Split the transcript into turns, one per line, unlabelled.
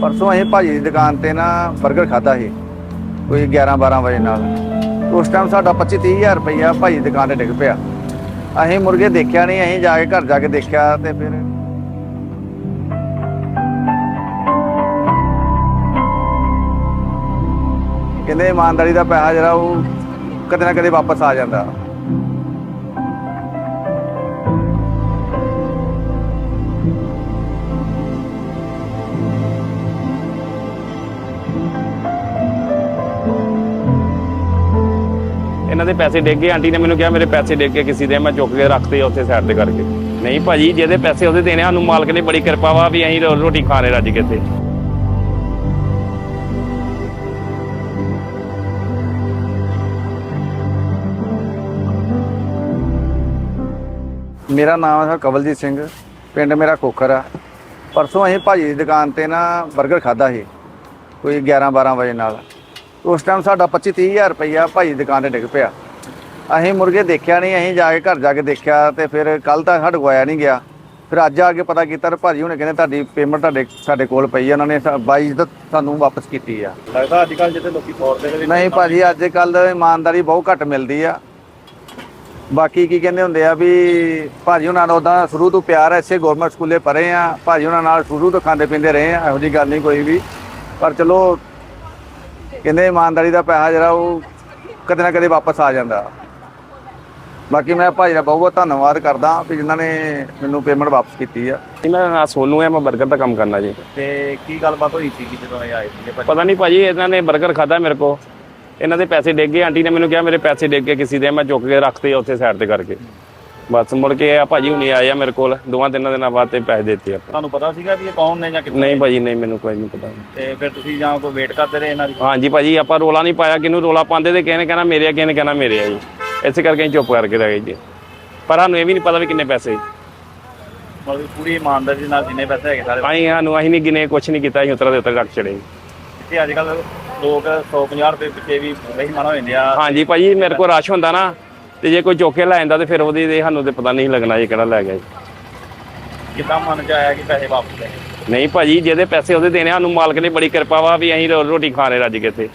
ਪਰਸੋਂ ਅਸੀਂ ਭਾਜੀ ਦੀ ਦੁਕਾਨ ਤੇ ਨਾ 버ਗਰ ਖਾਦਾ ਸੀ, ਕੋਈ 11 12 ਵਜੇ ਨਾਲ। ਉਸ ਟਾਈਮ ਸਾਡਾ 25 30000 ਰੁਪਇਆ ਭਾਜੀ ਦੁਕਾਨ ਤੇ ਡਿੱਗ ਪਿਆ। ਅਸੀਂ ਮੁਰਗੇ ਦੇਖਿਆ ਨਹੀਂ, ਅਸੀਂ ਜਾ ਕੇ ਘਰ ਜਾ ਕੇ ਦੇਖਿਆ ਤੇ ਫਿਰ ਕਹਿੰਦੇ ਇਮਾਨਦਾਰੀ ਦਾ ਪੈਸਾ ਜਿਹੜਾ ਉਹ ਕਦੇ ਨਾ ਕਦੇ ਵਾਪਸ ਆ ਜਾਂਦਾ।
ਇਹਨਾਂ ਦੇ ਪੈਸੇ ਡਿੱਗ ਗਏ। ਆਂਟੀ ਨੇ ਮੈਨੂੰ ਕਿਹਾ, ਮੇਰੇ ਪੈਸੇ ਡਿੱਗ ਗਏ ਕਿਸੇ ਦੇ। ਮੈਂ ਚੁੱਕ ਕੇ ਰੱਖਤੇ ਉੱਥੇ ਸਾਈਡ ਤੇ ਕਰਕੇ। ਨਹੀਂ ਭਾਜੀ ਜਿਹਦੇ ਪੈਸੇ ਉਹਦੇ ਦੇਣੇ ਸਾਨੂੰ ਮਾਲਕ ਨੇ ਬੜੀ ਕਿਰਪਾ ਵਾ ਵੀ ਅਸੀਂ ਰੋ- ਰੋਟੀ ਖਾ ਰਹੇ ਰੱਜ ਕੇ ਤੇ
ਮੇਰਾ ਨਾਮ ਹੈ ਕਵਲਜੀਤ ਸਿੰਘ। ਪਿੰਡ ਮੇਰਾ ਕੋਖਰ ਆ। ਪਰਸੋਂ ਅਸੀਂ ਭਾਜੀ ਦੀ ਦੁਕਾਨ ਤੇ ਨਾ 버ਗਰ ਖਾਦਾ ਸੀ। ਕੋਈ 11 12 ਵਜੇ ਨਾਲ। ਉਸ ਟਾਈਮ ਸਾਡਾ 25 30000 ਰੁਪਈਆ ਭਾਜੀ ਦੀ ਦੁਕਾਨ ਤੇ ਡਿੱਗ ਪਿਆ। ਅਸੀਂ ਮੁਰਗੇ ਦੇਖਿਆ ਨਹੀਂ ਅਸੀਂ ਜਾ ਕੇ ਘਰ ਜਾ ਕੇ ਦੇਖਿਆ ਤੇ ਫਿਰ ਕੱਲ ਤਾਂ ਸਾਡੇ ਕੋਲ ਆਇਆ ਨਹੀਂ ਗਿਆ। ਫਿਰ ਅੱਜ ਆ ਕੇ ਪਤਾ ਕੀਤਾ ਤੇ ਭਾਜੀ ਹੁਣੇ ਕਹਿੰਦੇ ਤੁਹਾਡੀ ਪੇਮੈਂਟ ਤੁਹਾਡੇ ਸਾਡੇ ਕੋਲ ਪਈ ਆ ਉਹਨਾਂ ਨੇ 22 ਦਾ ਸਾਨੂੰ ਵਾਪਸ ਕੀਤੀ ਆ।
ਲੱਗਦਾ ਅੱਜ ਕੱਲ ਜਿੱਤੇ ਲੋਕੀ
ਨਹੀਂ ਭਾਜੀ ਅੱਜ ਕੱਲ ਇਮਾਨਦਾਰੀ ਬਹੁਤ ਘੱਟ ਮਿਲਦੀ ਆ। ਬਾਕੀ ਕੀ ਕਹਿੰਦੇ ਹੁੰਦੇ ਆ ਵੀ ਭਾਜੀ ਉਹਨਾਂ ਨਾਲ ਉਦਾਂ ਸ਼ੁਰੂ ਤੋਂ ਪਿਆਰ ਐ ਇਸੇ ਗਵਰਨਮੈਂਟ ਸਕੂਲੇ ਪੜ੍ਹੇ ਆ। ਭਾਜੀ ਉਹਨਾਂ ਨਾਲ ਸ਼ੁਰੂ ਤੋਂ ਖਾਂਦੇ ਪੀਂਦੇ ਰਹੇ ਆ ਇਹੋ ਜੀ ਗੱਲ ਨਹੀਂ ਕੋਈ ਵੀ। ਪਰ ਚਲੋ ਕਹਿੰਦੇ ਇਮਾਨਦਾਰੀ ਦਾ ਪੈਸਾ ਜਿਹੜਾ ਉਹ ਕਦੇ ਨਾ ਕਦੇ ਵਾਪਸ ਆ ਜਾਂਦਾ। ਬਾਕੀ ਮੈਂ ਭਾਜੀ ਦਾ ਬਹੁਤ ਬਹੁਤ ਧੰਨਵਾਦ ਕਰਦਾ ਵੀ ਜਿਨ੍ਹਾਂ ਨੇ ਮੈਨੂੰ ਪੇਮੈਂਟ ਵਾਪਸ ਕੀਤੀ ਆ।
ਇਹਨਾਂ ਦਾ ਸੋਨੂ ਹੈ ਮੈਂ 버ਗਰ ਦਾ ਕੰਮ ਕਰਨਾ ਜੀ।
ਤੇ ਕੀ ਗੱਲਬਾਤ ਹੋਈ ਸੀ ਜਦੋਂ ਇਹ ਆਏ ਭਾਜੀ?
ਪਤਾ ਨਹੀਂ ਭਾਜੀ ਇਹਨਾਂ ਨੇ 버ਗਰ ਖਾਦਾ ਮੇਰੇ ਕੋ ਇਹਨਾਂ ਦੇ ਪੈਸੇ ਡਿੱਗ ਗਏ ਆਂਟੀ ਨੇ ਮੈਨੂੰ ਕਿਹਾ ਮੇਰੇ ਪੈਸੇ ਡਿੱਗ ਗਏ ਕਿਸੇ ਦੇ ਮੈਂ ਚੁੱਕ ਕੇ ਰੱਖਤੇ ਉੱਥੇ ਸਾਈਡ ਤੇ ਕਰਕੇ। ਬਸ ਮੁੜ ਕੇ ਆ ਭਾਜੀ ਹੁਣੀ ਆਏ ਆ ਮੇਰੇ ਕੋਲ ਦੋਵਾਂ ਤਿੰਨਾਂ ਦਿਨਾਂ ਬਾਅਦ ਤੇ ਪੈਸੇ ਦਿੱਤੇ ਆਪਾਂ।
ਤੁਹਾਨੂੰ ਪਤਾ ਸੀਗਾ ਵੀ ਇਹ ਕੌਣ ਨੇ ਜਾਂ ਕਿੱਥੇ
ਨਹੀਂ ਭਾਜੀ ਨਹੀਂ ਮੈਨੂੰ ਕੋਈ ਨਹੀਂ ਪਤਾ।
ਤੇ ਫਿਰ ਤੁਸੀਂ ਜਾਂ ਕੋਈ ਵੇਟ ਕਰਦੇ ਰਹੇ ਇਹਨਾਂ ਦੀ?
ਹਾਂਜੀ ਭਾਜੀ ਆਪਾਂ ਰੋਲਾ ਨਹੀਂ ਪਾਇਆ ਕਿਹਨੂੰ ਰੋਲਾ ਪਾਉਂਦੇ ਤੇ ਕਿਸੇ ਨੇ ਕਹਿਣਾ ਮੇਰੇ ਆ ਕਿਸੇ ਨੇ ਕਹਿਣਾ ਮੇਰੇ ਆ ਜੀ। ਇਸੇ ਕਰਕੇ ਅਸੀਂ ਚੁੱਪ ਕਰਕੇ ਰਹਿ ਗਏ ਜੀ। ਪਰ ਸਾਨੂੰ ਇਹ ਵੀ ਨਹੀਂ ਪਤਾ ਵੀ ਕਿੰਨੇ ਪੈਸੇ।
ਮਤਲਬ ਪੂਰੀ ਇਮਾਨਦਾਰੀ ਨਾਲ ਜਿੰਨੇ ਪੈਸੇ ਹੈਗੇ ਸਾਰੇ
ਅਸੀਂ ਸਾਨੂੰ ਅਸੀਂ ਨਹੀਂ ਗਿਨੇ ਕੁਛ ਨਹੀਂ ਕੀਤਾ ਅਸੀਂ ਉਤਰਾ ਦੇ ਉੱਤੇ ਰੱਖ ਚੜੇ
ਤੇ ਅੱਜ ਕੱਲ ਲੋਕ 150 ਰੁਪਏ ਪਿੱਛੇ ਵੀ ਨਹੀਂ ਮਨ ਹੋ ਜਾਂਦੇ ਆ।
ਹਾਂਜੀ ਭਾਜੀ ਮੇਰੇ ਕੋਲ ਰਸ਼ ਹੁੰਦਾ ਨਾ। ਤੇ ਜੇ ਕੋਈ ਚੁੱਕ ਕੇ ਲੈ ਜਾਂਦਾ ਤੇ ਫਿਰ ਉਹਦੀ ਦੇ ਸਾਨੂੰ ਤੇ ਪਤਾ ਨਹੀਂ ਲੱਗਣਾ ਜੀ ਕਿਹੜਾ ਲੈ ਗਿਆ ਜੀ।
ਕਿੱਦਾਂ ਮਨ ਚ ਆਇਆ ਕਿ ਪੈਸੇ ਵਾਪਸ ਲੈ
ਨਹੀਂ ਭਾਜੀ ਜਿਹਦੇ ਪੈਸੇ ਉਹਦੇ ਦੇਣੇ ਸਾਨੂੰ ਮਾਲਕ ਨੇ ਬੜੀ ਕਿਰਪਾ ਵਾ ਵੀ ਅਸੀਂ ਰੋ- ਰੋਟੀ ਖਾ ਰਹੇ ਰੱਜ ਕੇ ਤੇ